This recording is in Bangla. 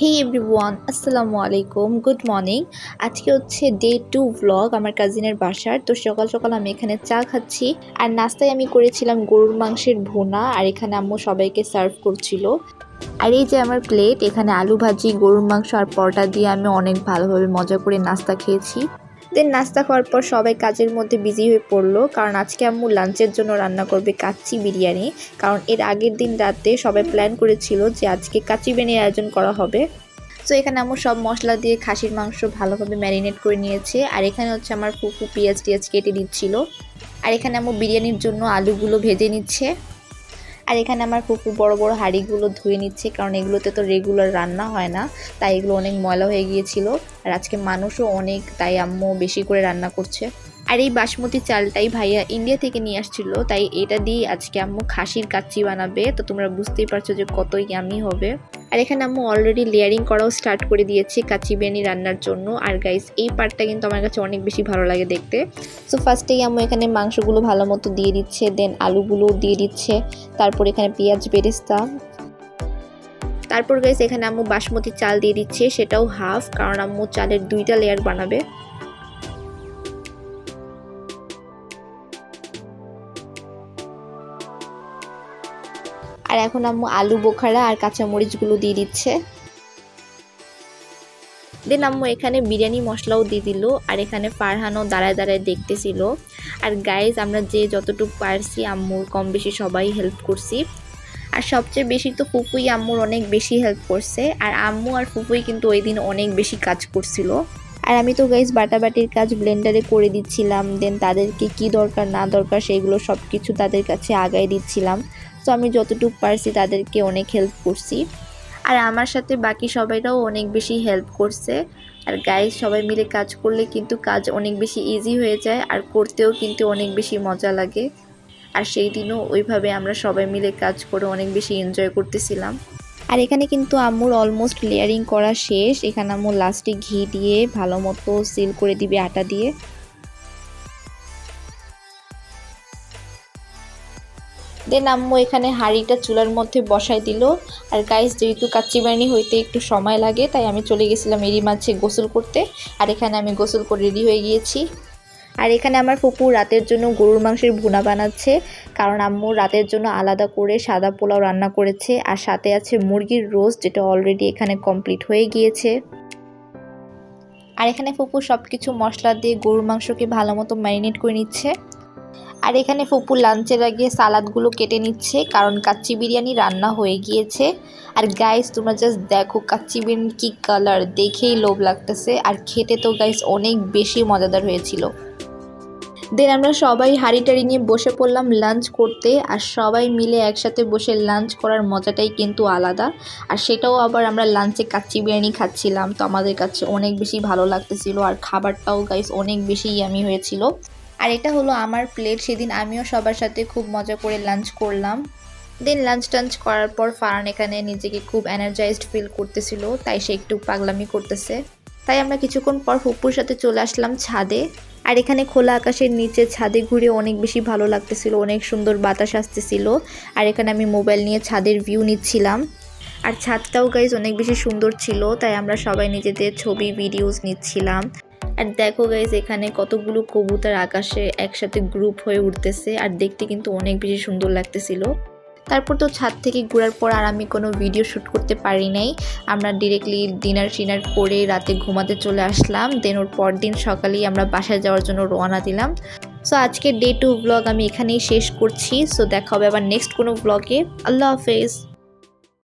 হে এভরিওয়ান আসসালামু আলাইকুম গুড মর্নিং আজকে হচ্ছে ডে টু ব্লগ আমার কাজিনের বাসার। তো সকাল সকাল আমি এখানে চা খাচ্ছি আর নাস্তায় আমি করেছিলাম গরুর মাংসের ভুনা আর এখানে আম্মু সবাইকে সার্ভ করছিল। আর এই যে আমার প্লেট এখানে আলু ভাজি, গরুর মাংস আর পরোটা দিয়ে আমি অনেক ভালোভাবে মজা করে নাস্তা খেয়েছি। দেন নাস্তা খাওয়ার পর সবাই কাজের মধ্যে বিজি হয়ে পড়ল, কারণ আজকে আম্মু লাঞ্চের জন্য রান্না করবে কাচ্চি বিরিয়ানি। কারণ এর আগের দিন রাতে সবাই প্ল্যান করেছিল যে আজকে কাচ্চি বিরিয়ানির আয়োজন করা হবে। তো এখানে আম্মু সব মশলা দিয়ে খাসির মাংস ভালোভাবে ম্যারিনেট করে নিয়েছে, আর এখানে হচ্ছে আমার ফুফু পেঁয়াজ টিয়াজ কেটে দিচ্ছিল। আর এখানে আম্মু বিরিয়ানির জন্য আলুগুলো ভেজে নিচ্ছে। আর এখানে আমার ফুফু বড় বড় হাঁড়িগুলো ধুয়ে নিচ্ছে, কারণ এগুলোতে তো রেগুলার রান্না হয় না, তাই এগুলো অনেক ময়লা হয়ে গিয়েছিল। আর আজকে মানুষও অনেক, তাই আম্মু বেশি করে রান্না করছে। আর এই বাসমতি চালটাই ভাইয়া ইন্ডিয়া থেকে নিয়ে আসছিল, তাই এটা দিয়ে আজকে আম্মু খাসির কাচ্চি বানাবে। তো তোমরা বুঝতেই পারছ যে কত ইয়ামি হবে। আর এখানে আম্মু অলরেডি লেয়ারিং করাও স্টার্ট করে দিয়েছি কাচ্চি বিরিয়ানি রান্নার জন্য। আর গাইস এই পার্টটা কিন্তু আমার কাছে অনেক বেশি ভালো লাগে দেখতে। সো ফার্স্টেই আম্মু এখানে মাংসগুলো ভালো মতো দিয়ে দিচ্ছে দেন আলুগুলো দিয়ে দিচ্ছে। তারপর এখানে পেঁয়াজ বেরেস্তা তারপর গাইস এখানে আম্মু বাসমতি চাল দিয়ে দিচ্ছে, সেটাও হাফ কারণ আম্মু চালের দুইটা লেয়ার বানাবে। আর এখন আম্মু আলু, বোখারা আর কাঁচামরিচগুলো দিয়ে দিচ্ছে। দেন আম্মু এখানে বিরিয়ানি মশলাও দিয়ে দিল, আর এখানে ফারহানও দাঁড়ায় দাঁড়ায় দেখতেছিল। আর গাইজ আমরা যে যতটুকু পারছি, আম্মুর কম বেশি সবাই হেল্প করছি। আর সবচেয়ে বেশি তো ফুফুই আম্মুর অনেক বেশি হেল্প করছে, আর আম্মু আর ফুফুই কিন্তু ওই দিন অনেক বেশি কাজ করছিল। আর আমি তো গাইজ বাটাবাটির কাজ ব্লেন্ডারে করে দিচ্ছিলাম দেন তাদেরকে কি দরকার না দরকার সেগুলো সব কিছু তাদের কাছে আগায় দিচ্ছিলাম। তো আমি যতটুকু পারছি তাদেরকে অনেক হেল্প করছি। আর আমার সাথে বাকি সবাইরাও অনেক বেশি হেল্প করছে। আর গাইজ সবাই মিলে কাজ করলে কিন্তু কাজ অনেক বেশি ইজি হয়ে যায়, আর করতেও কিন্তু অনেক বেশি মজা লাগে। আর সেই দিনও ওইভাবে আমরা সবাই মিলে কাজ করে অনেক বেশি এনজয় করতেছিলাম। আর এখানে কিন্তু আম্মুর অলমোস্ট লেয়ারিং করা শেষ। এখানে আম্মুর লাস্টে ঘি দিয়ে ভালো মতো সিল করে দিবে আটা দিয়ে। দেন আম্মু এখানে হাঁড়িটা চুলার মধ্যে বসাই দিল। আর গাইস যেহেতু কাচ্চি বিরিয়ানি হইতে একটু সময় লাগে, তাই আমি চলে গেছিলাম এরই মাঝে গোসল করতে। আর এখানে আমি গোসল করে রেডি হয়ে গিয়েছি। আর এখানে আমার ফুপু রাতের জন্য গরুর মাংসের ভুনা বানাচ্ছে, কারণ আম্মু রাতের জন্য আলাদা করে সাদা পোলাও রান্না করেছে, আর সাথে আছে মুরগির রোস্ট, যেটা অলরেডি এখানে কমপ্লিট হয়ে গিয়েছে। আর এখানে ফুপু সব কিছু মশলা দিয়ে গরুর মাংসকে ভালো মতো ম্যারিনেট করে নিচ্ছে। আর এখানে ফুপু লাঞ্চের আগে সালাদগুলো কেটে নিচ্ছে, কারণ কাচ্চি বিরিয়ানি রান্না হয়ে গিয়েছে। আর গাইস তোমরা জাস্ট দেখো কাচ্চি বিরিয়ানি কী কালার দেখেই লোভ লাগতেছে। আর খেতে তো গাইস অনেক বেশি মজাদার হয়েছিল। দেন আমরা সবাই হাঁড়ি টাড়ি নিয়ে বসে পড়লাম লাঞ্চ করতে, আর সবাই মিলে একসাথে বসে লাঞ্চ করার মজাটাই কিন্তু আলাদা। আর সেটাও আবার আমরা লাঞ্চে কাচ্চি বিরিয়ানি খাচ্ছিলাম, তো আমাদের কাছে অনেক বেশি ভালো লাগতেছিল, আর খাবারটাও গাইস অনেক বেশি ইয়ামি হয়েছিল। আর এটা হলো আমার প্লেট সেদিন আমিও সবার সাথে খুব মজা করে লাঞ্চ করলাম। দেন লাঞ্চ টাঞ্চ করার পর ফারান এখানে নিজেকে খুব এনার্জাইজড ফিল করতেছিল, তাই সে একটু পাগলামি করতেছে। তাই আমরা কিছুক্ষণ পর ফুপুর সাথে চলে আসলাম ছাদে। আর এখানে খোলা আকাশের নিচে ছাদে ঘুরে অনেক বেশি ভালো লাগতেছিল, অনেক সুন্দর বাতাস আসতেছিল। আর এখানে আমি মোবাইল নিয়ে ছাদের ভিউ নিচ্ছিলাম। আর ছাদটাও গাইজ অনেক বেশি সুন্দর ছিল, তাই আমরা সবাই নিজেদের ছবি ভিডিওস নিচ্ছিলাম। আর দেখো গাইজ এখানে কতগুলো কবুতর আকাশে একসাথে গ্রুপ হয়ে উঠতেছে, আর দেখতে কিন্তু অনেক বেশি সুন্দর লাগতেছিল। তারপর তো ছাদ থেকে ঘোরার পর আর আমি কোনো ভিডিও শ্যুট করতে পারি নাই। আমরা ডিরেক্টলি ডিনার টিনার করে রাতে ঘুমাতে চলে আসলাম। দেন ওর পর দিন সকালেই আমরা বাসায় যাওয়ার জন্য রওনা দিলাম। সো আজকে ডে টু ব্লগ আমি এখানেই শেষ করছি। সো দেখা হবে আবার নেক্সট কোনো ব্লগে আল্লাহ হাফেজ।